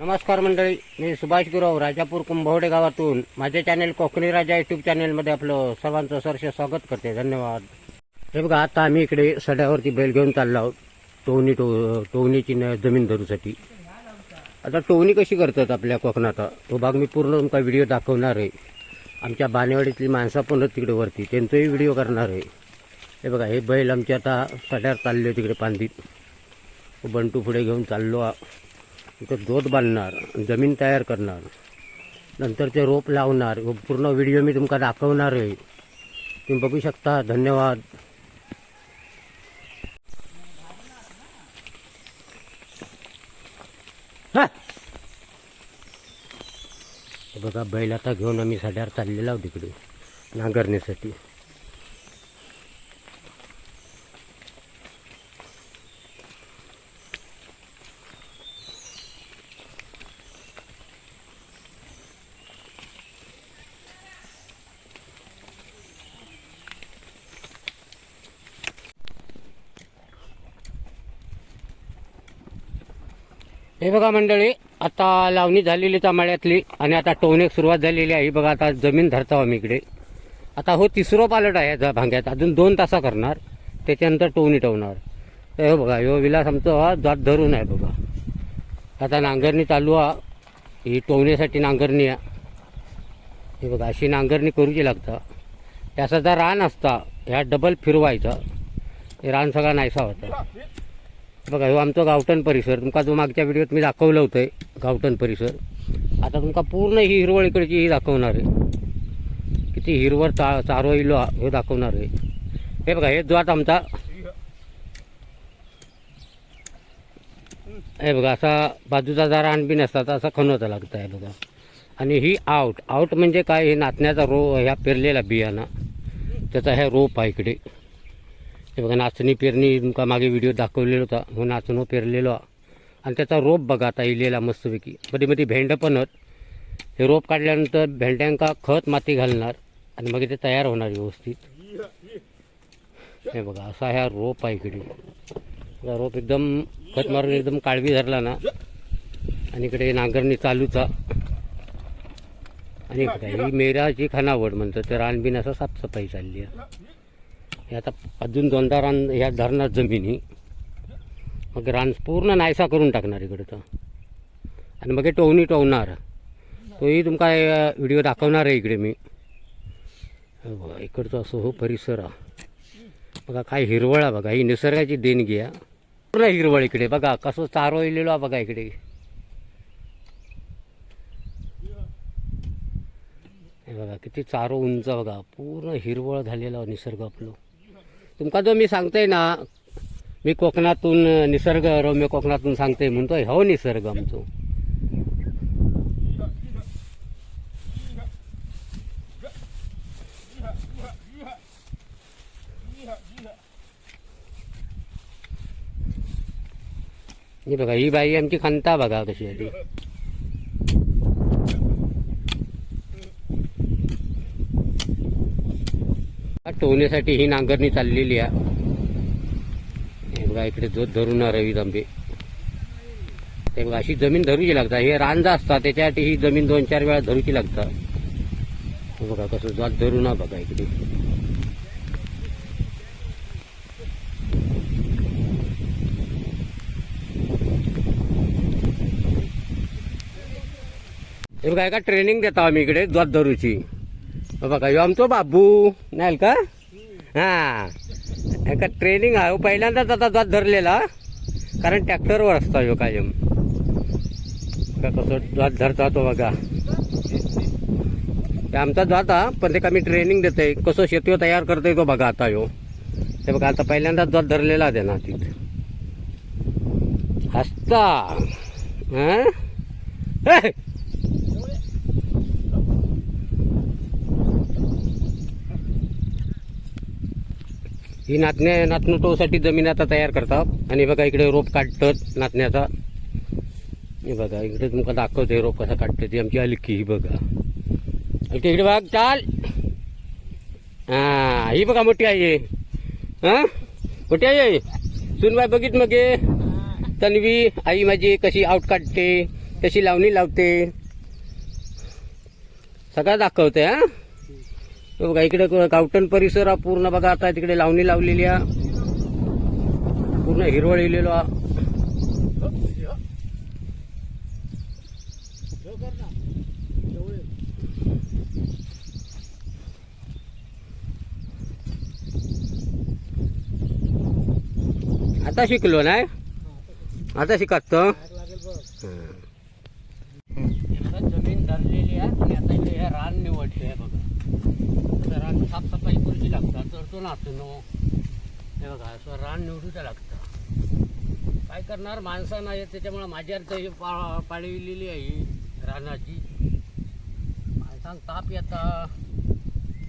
नमस्कार मंडळी मी सुभाष गुरव राजापूर कुंभवडे गावातून. माझे चॅनेल कोकणी राजा युट्यूब चॅनेलमध्ये आपलं सर्वांचं सरसे स्वागत करते. धन्यवाद. हे बघा आता आम्ही इकडे सड्यावरती बैल घेऊन चाललो आहोत. टोवणी टो टोवणीची न- जमीन धरूसाठी. आता टोवणी कशी करतात आपल्या कोकणात? तो भाग मी पूर्ण तुमचा व्हिडिओ दाखवणार आहे. आमच्या बानेवाडीतली माणसं पण आहेत तिकडे वरती. त्यांचाही व्हिडिओ करणार आहे. हे बघा हे बैल आमच्या आता सड्यावर चालले तिकडे पांदीत. बंटू पुढे घेऊन चाललो आ- इथं जोत बांधणार जमीन तयार करणार नंतर ते रोप लावणार. व पूर्ण व्हिडिओ मी तुमका दाखवणार आहे. तुम्ही बघू शकता. धन्यवाद. हा! बघा बैल आता घेऊन आम्ही साड्यावर चाललेला आहोत तिकडे नांगरणीसाठी. हे बघा मंडळी आता लावणी झालेली चामाळ्यातली आणि आता टोवण्याक सुरुवात झालेली आहे. बघा आता जमीन धरतो आम्ही इकडे. आता हो तिसरो पालट आहे या भांग्यात. अजून दोन तासा करणार. त्याच्यानंतर टोवणी टवणार. तर हे बघा ह्यो विलास आमचा जात धरून आहे बघा. आता नांगरणी चालू आहे ही टोवण्यासाठी नांगरणी आहे. हे बघा अशी नांगरणी करूची लागतं. याचा जर रान असता ह्या डबल फिरवायचं. हे रान सगळा नाहीसा होता. बघा ह्यो आमचा गावठण परिसर तुमका जो मागच्या व्हिडिओत मी दाखवलं होतं गावठण परिसर आता तुमका पूर्ण ही हिरवळ इकडची ही दाखवणार आहे. किती हिरवळ चा चारो इलो हे दाखवणार आहे. हे बघा हे जो आता आमचा हे बघा असा बाजूचा जरा आणबीन असतात असा खणवता लागतं आहे बघा. आणि ही आउट आउट म्हणजे काय? हे नाचण्याचा रो ह्या पेरलेला बियाणा. त्याचा ह्या रोप आहे इकडे. हे बघा नाचणी पेरणी तुमका मागे व्हिडिओ दाखवलेला होता. हो नाचणं पेरलेलो. आणि त्याचा रोप बघा आता इलेला मस्तपैकी. मध्ये मध्ये भेंड पण आहेत. हे रोप काढल्यानंतर भेंड्यांका खत माती घालणार? आणि मग ते तयार होणार व्यवस्थित. हे बघा असा ह्या रोप आहे इकडे. रोप एकदम खत मारून एकदम काळवी धरला ना. आणि इकडे नांगरणी चालूचा. आणि इकडे ही मेराची खानावड म्हणतात ते रानबीन असं साफसफाई चालली आहे. हे आता अजून दोनदा रान ह्या धरणार जमिनी. मग रान पूर्ण नायसा करून टाकणार इकडं तर. आणि मग हे टोवणी टोवणार तोही तुमका व्हिडिओ दाखवणार आहे इकडे मी. हे बघा इकडचं असं हो परिसर. बघा काय हिरवळ आहे बघा. ही निसर्गाची देणगी आहे. पूर्ण हिरवळ इकडे. बघा कसं चारो इलेलो आहे बघा इकडे. हे बघा किती चारो उंच बघा. पूर्ण हिरवळ झालेला निसर्ग आपलं. तुमका जो मी सांगतोय ना मी कोकणातून निसर्ग रम्य कोकणातून सांगतोय म्हणतोय हो निसर्ग आमचो. बघा ही बाई आमची खंता बघा कशी आहे ती ही नांगरणी चाललेली आहे. बघा इकडे जोत धरून रवी तांबे ते बघा अशी जमीन धरूची लागता हे रांजा असतात त्याच्यासाठी ही जमीन दोन चार वेळा धरूची लागता बघा कसं जोत धरू ना बघा इकडे. हे बघा एका ट्रेनिंग देतो आम्ही इकडे जोत धरूची. बघा यो आमचो बाबू नाही का? हा. एका ट्रेनिंग आहे. हो, पहिल्यांदाच आता जात धरलेला. कारण ट्रॅक्टरवर असता ह्यो कायम. का कसं जात धरता तो बघा. ते आमचा जाता पण ते का मी ट्रेनिंग देते कसं शेती तयार करते तो बघा आता ह्यो. ते बघा आता पहिल्यांदाच जात धरलेला देना ना तिथे. हसता. हां! ही नातण्या नातनुटोसाठी जमीन आता तयार करतात. आणि बघा इकडे रोप काढतात नातण्याचा हे बघा इकडे तुमका दाखवते रोप कसा काढते ती आमची अलकी ही बघा. अलकी इकडे बघ चाल. हा ही बघा मोठी आई आहे. हा? मोठी आई आहे? सुनबाई बघित मग तन्वी आई माझी कशी आउट काढते कशी लावणी लावते. सगळं दाखवते हा? बघा इकडे गावटन परिसर हा पूर्ण बघा आता तिकडे लावणी लावलेली आहे पूर्ण हिरवळलेलो हा. आता शिकलो नाही आता शिकत जमीन धरलेली आहे आणि आता इथे रान निवडले आहे बघा. घरात साफसफाई करूची लागता तर तो नाचनो हे बघा असं रान निवडूचं लागतं. काय करणार? माणसं नाही त्याच्यामुळं त्याच्यामुळे माझी अर्थ ही पा पाळविलेली आहे रानाची. माणसांक ताप येता.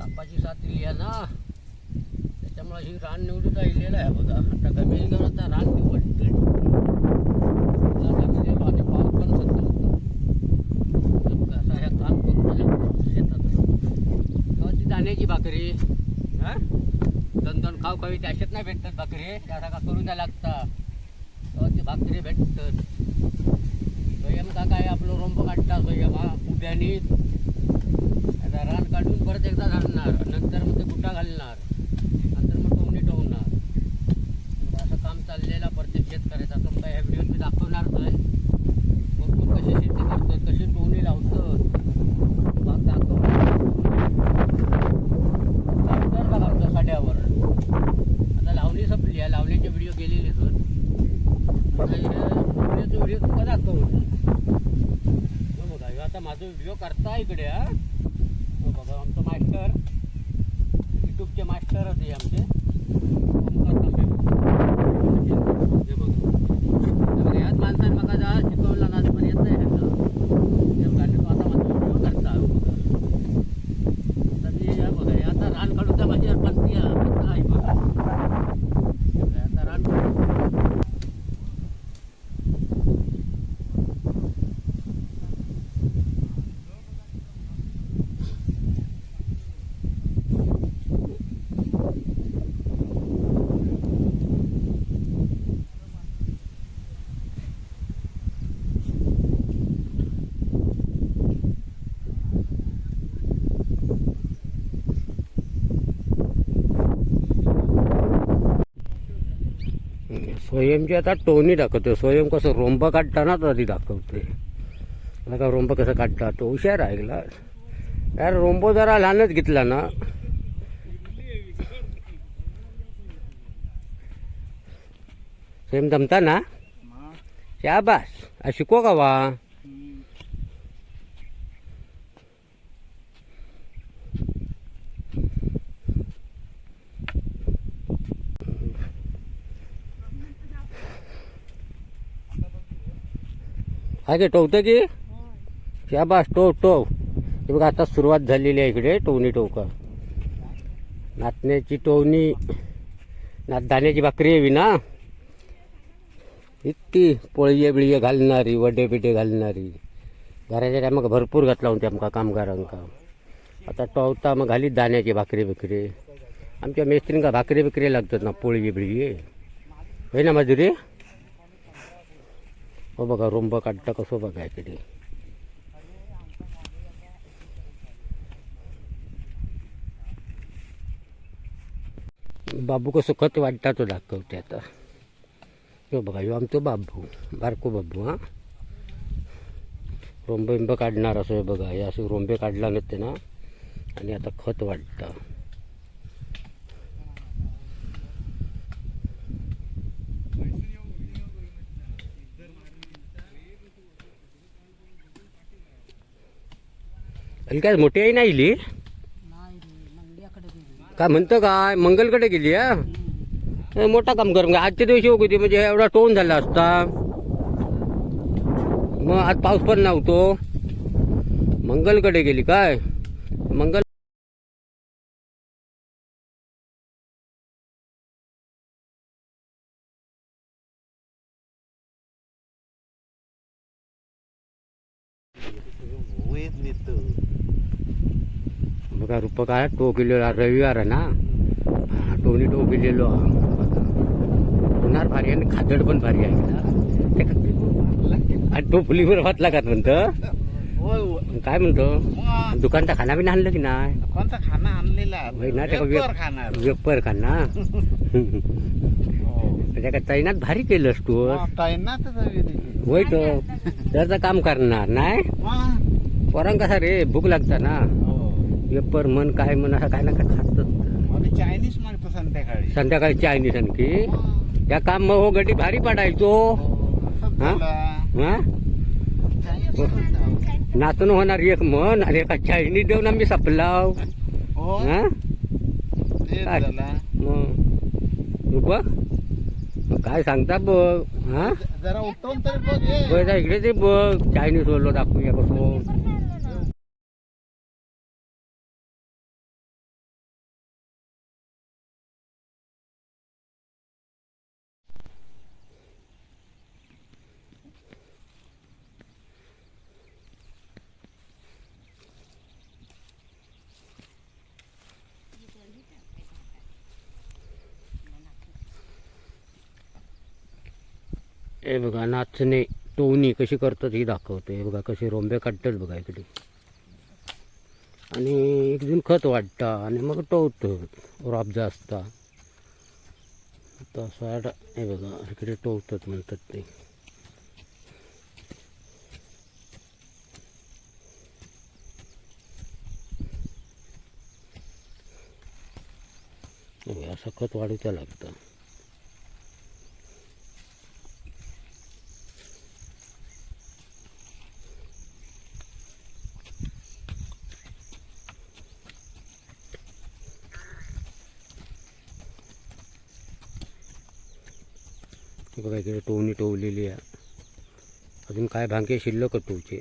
तापाची साथ दिली आहे ना. त्याच्यामुळं ही रान निवडूचा इलेलं आहे बघा. आता कमी घेऊन आता रान निवडते आता म्हणजे पाणी पाऊस पण सध्या होतं तर बघा, असं हे काम करून लागतं शेतात गावाची दाण्याची भाकरी हा? दोन दोन खाऊ खावी त्याच्यात नाही भेटतात भाकरी त्याला का करून द्या लागतात हो, ते भाकरी भेटतात स्वयं का काय आपलं रोंब काढतात स्वयं? हा उभ्यानी. आता रान काढून परत एकदा घालणार. नंतर मग ते गुटा घालणार. नंतर मग टोमणी टोवणार असं काम चाललेलं प्रत्येक शेतकऱ्याचा तुमचा ह्या व्हिडिओत मी दाखवणार आहे भरपूर कशी शेती करतात कशी टोंगणी लावतात भाग दाखवणार. बघा आता लावणी संपली आहे लावणीचे व्हिडिओ गेलेले सर आता व्हिडिओ तुमका दाखवतो? हो बघा आता माझा व्हिडिओ करता इकडे हा. हो बघा आमचं मास्टर युट्यूबचे मास्टरच आहे आमचे. ओमकार तांबे. हे बघा ह्याच माणसाने जा शिकवला ना पण येत नाही ह्यांना हे बघा आणि तो आता माझा व्हिडिओ करता हो बघा आता मी हे बघा हे आता रान काढून त्या माझ्यावर पंथी पंथ आहे बघा हे बघा, आता रान काढून स्वयंची आता टोनी दाखवते. स्वयं कसं रोंब काढताना तर आधी दाखवते. मला का रोंब कसं काढता? तो हुशार ऐकला यार रोंबो जरा लहानच घेतला ना. स्वयं जमता ना? शाबास. शिको का वा? हा की टोवतं की? शाबास टोव टोव हे बघा आता सुरुवात झालेली आहे इकडे टोवणी टोका. नाचण्याची टोवणी नात दाण्याची भाकरी यावी ना? इतकी पोळये बिळये घालणारी वडे बिडे घालणारी. घराच्या टायमाक भरपूर घातला होते आमका कामगारांका. आता टोवता मग घालीत दाण्याची भाकरी बिकरी. आमच्या मेस्त्रींका भाकरी बिकरी लागतात ना पोळी बिळये होय ना मजुरी? हो बघा रोंब काढता कसं बघा इकडे. बाबू कसं खत वाटता तो दाखवते आता. हो बघा यो आमचो बाबू बारको बाबू हां. रोंब बिंब काढणार असं हे बघा हे असं रोंबे काढला नसते ना. आणि आता खत वाटतं आणि काय मोठी आई नाही इली काय म्हणतं काय? मंगलकडे गेली हा? मोठा काम कर. मग आजच्या दिवशी होती म्हणजे एवढा टोन झाला असता. मग आज पाऊस पण नव्हतो. मंगलकडे गेली काय? मंगल बघा रुप आहे ना. हा, टोनी टो केलेलो. बघा होणार भारी आणि खादड पण भारी आहे आणि तो फुलीवर वाचला का म्हणतो. काय म्हणतो? दुकानचा खाना बिना आणलं की नाही? खाना आणलेला. ना त्याला वेपर खाना? हो. त्याच्या तैनात भारी केलंस तू? दे. होय तो. त्याचं काम करणार नाही. पोरांग कसा रे भूक लागता ना? हो. वेपर म्हण काय म्हण असं काय ना काय खात आणि चायनीज संध्याकाळी. संध्याकाळी चायनीज आणखी. या काम मग हो गडी भारी पडायचो. हो, हा? हा? खायचं. नातून होणार एक मन आणि एका चायनीज देऊन आम्ही सपलाव. हो? हा. मग? बघ. काय सांगता बघ हा? जरा उठवून तरी बघ हे. इकडे ते बघ. चायनीज बोललो दाखवूया कसं हे बघा नाचणे टोनी कशी करतात ही दाखवतो. हे बघा कसे रोंबे काढतात बघा इकडे. आणि एक दिन खत वाटतं आणि मग टोवतं. रॉब जास्त. तसा हे बघा इकडे टोवतात म्हणतात ते. असं खत वाढवता लागतं. बघा इकडे टोवणी टोवलेली आहे. अजून काय भांगे शिल्लक टोवचे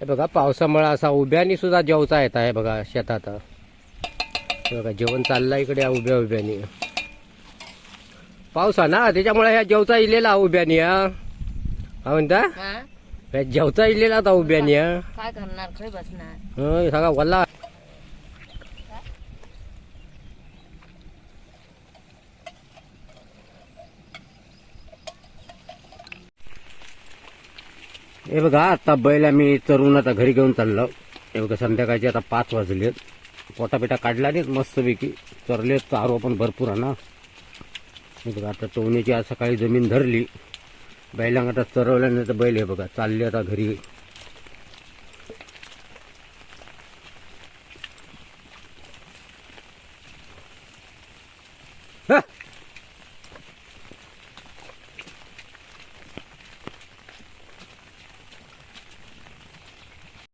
हे बघा पावसामुळे असा उभ्यानी सुद्धा जेवचा येत आहे बघा शेतात. बघा जेवण चाललं इकडे उभ्या उभ्यानी. पाऊस आहे ना त्याच्यामुळे ह्या जेवचा इलेला उभ्यानी हा. म्हणता? हा? ह्या जेवचा इलेला आता उभ्यानी हा. काय करणार खय बसणार? हं, हे सगळा वल्ला. हे बघा आता बैल आम्ही चरून आता घरी घेऊन चाललो. हे बघा संध्याकाळचे आता पाच वाजलेत. पोटापिटा काढला नाहीत मस्तपैकी चरले चारो पण भरपूर आहे ना. बघा आता टोवणीची आज सकाळी जमीन धरली. बैलांग आता चरवल्यानंतर बैल हे बघा चालले आता घरी.